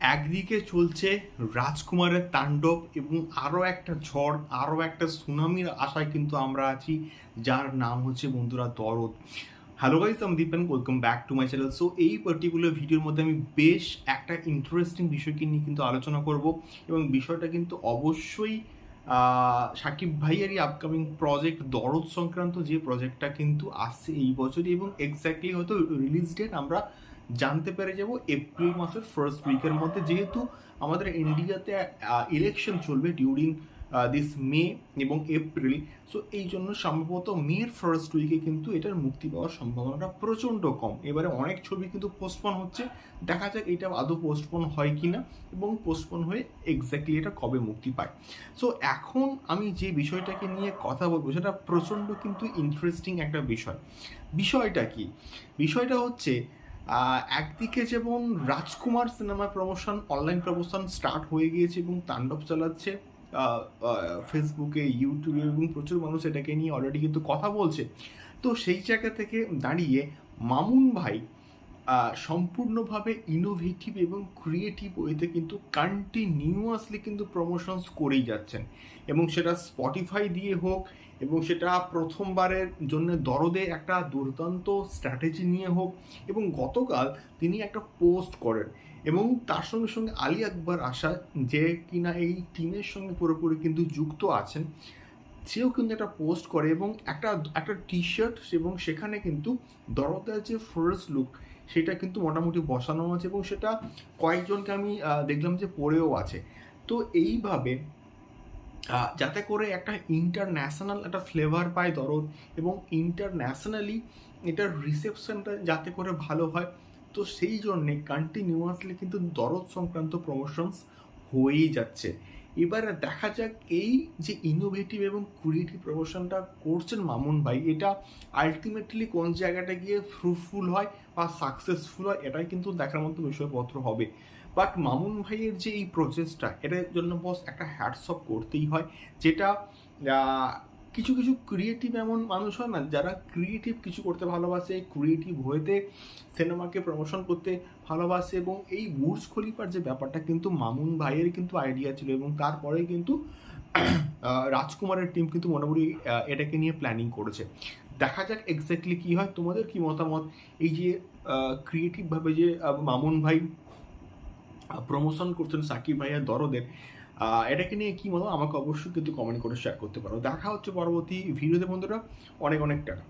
একদিকে চলছে রাজকুমারের তাণ্ডব এবং আরও একটা ঝড় আরও একটা সুনামির আশায় কিন্তু আমরা আছি, যার নাম হচ্ছে বন্ধুরা দরদ। হ্যালো গাইস আমি Dipen welcome back to my channel so এই পার্টিকুলার ভিডিওর মধ্যে আমি বেশ একটা ইন্টারেস্টিং বিষয়কে নিয়ে কিন্তু আলোচনা করব এবং বিষয়টা কিন্তু অবশ্যই সাকিব ভাইয়েরই আপকামিং প্রজেক্ট দরদ সংক্রান্ত যে প্রজেক্টটা কিন্তু আসছে এই বছরই এবং এক্স্যাক্টলি হয়তো রিলিজ ডেট আমরা জানতে পেরে যাব এপ্রিল মাসের ফার্স্ট উইকের মধ্যে। যেহেতু আমাদের ইন্ডিয়াতে ইলেকশন চলবে ডিউরিং দিস মে এবং এপ্রিল সো এই জন্য সম্ভবত মের ফার্স্ট উইকে কিন্তু এটার মুক্তি পাওয়ার সম্ভাবনাটা প্রচণ্ড কম। এবারে অনেক ছবি কিন্তু পোস্টপন হচ্ছে। দেখা যাক এটা আদৌ পোস্টপন হয় কি না এবং পোস্টপন হয়ে এক্স্যাক্টলি এটা কবে মুক্তি পায়। সো এখন আমি যে বিষয়টাকে নিয়ে কথা বলব, সেটা প্রচণ্ড কিন্তু ইন্টারেস্টিং একটা বিষয়। বিষয়টা কি? বিষয়টা হচ্ছে একদিকে যেমন রাজকুমার সিনেমার প্রমোশন অনলাইন প্রমোশন স্টার্ট হয়ে গিয়েছে এবং তাণ্ডব চালাচ্ছে ফেসবুকে ইউটিউবে এবং প্রচুর মানুষ এটাকে নিয়ে অলরেডি কিন্তু কথা বলছে। তো সেই জায়গা থেকে দাঁড়িয়ে মামুন ভাই সম্পূর্ণভাবে ইনোভেটিভ এবং ক্রিয়েটিভ ওয়েতে কিন্তু কন্টিনিউয়াসলি কিন্তু প্রমোশনস করেই যাচ্ছেন। এবং সেটা স্পটিফাই দিয়ে হোক এবং সেটা প্রথমবারের জন্য দরদে একটা দুর্দান্ত স্ট্র্যাটেজি নিয়ে হোক এবং গতকাল তিনি একটা পোস্ট করেন। এবং তার সঙ্গে সঙ্গে আলী আকবর আশা যে কিনা এই টিমের সঙ্গে পুরোপুরি কিন্তু যুক্ত আছেন সেও কিন্তু একটা পোস্ট করে এবং একটা একটা টি শার্ট এবং সেখানে কিন্তু দরদার যে ফার্স্ট লুক সেটা কিন্তু মোটামুটি বসানো আছে এবং সেটা কয়েকজনকে আমি দেখলাম যে পড়েও আছে। তো এইভাবে যাতে করে একটা ইন্টারন্যাশনাল একটা ফ্লেভার পায় দরদ এবং ইন্টারন্যাশনালি এটার রিসেপশনটা যাতে করে ভালো হয়, তো সেই জন্যে কন্টিনিউয়াসলি কিন্তু দরদ সংক্রান্ত প্রমোশনস হয়েই যাচ্ছে। এবারে দেখা যাক এই যে ইনোভেটিভ এবং ক্রিয়েটিভ প্রমোশনটা করছেন মামুন ভাই, এটা আলটিমেটলি কোন জায়গাটা গিয়ে ফ্রুটফুল হয় বা সাকসেসফুল হয়, এটাই কিন্তু দেখার মতো বিষয়পত্র হবে। বাট মামুন ভাইয়ের যে এই প্রসেসটা এটার জন্য বস একটা হ্যাটসঅপ করতেই হয়, যেটা কিছু কিছু ক্রিয়েটিভ এমন মানুষ হয় না, যারা ক্রিয়েটিভ কিছু করতে ভালোবাসে ক্রিয়েটিভ হয়েতে সিনেমাকে প্রমোশন করতে ভালোবাসে এবং এই বুর্জ খলিফার যে ব্যাপারটা কিন্তু মামুন ভাইয়ের কিন্তু আইডিয়া ছিল এবং তারপরে কিন্তু রাজকুমারের টিম কিন্তু মোটামুটি এটাকে নিয়ে প্ল্যানিং করেছে। দেখা যাক এক্স্যাক্টলি কী হয়, তোমাদের কি মতামত? এই যে ক্রিয়েটিভভাবে যে মামুন ভাই প্রমোশন করছেন সাকিব ভাইয়া দরদের এটাকে নিয়ে কি মতো আমাকে অবশ্যই কিন্তু কমেন্ট করে শেয়ার করতে পারো। দেখা হচ্ছে পরবর্তী ভিডিওতে বন্ধুরা। অনেক অনেক টাকা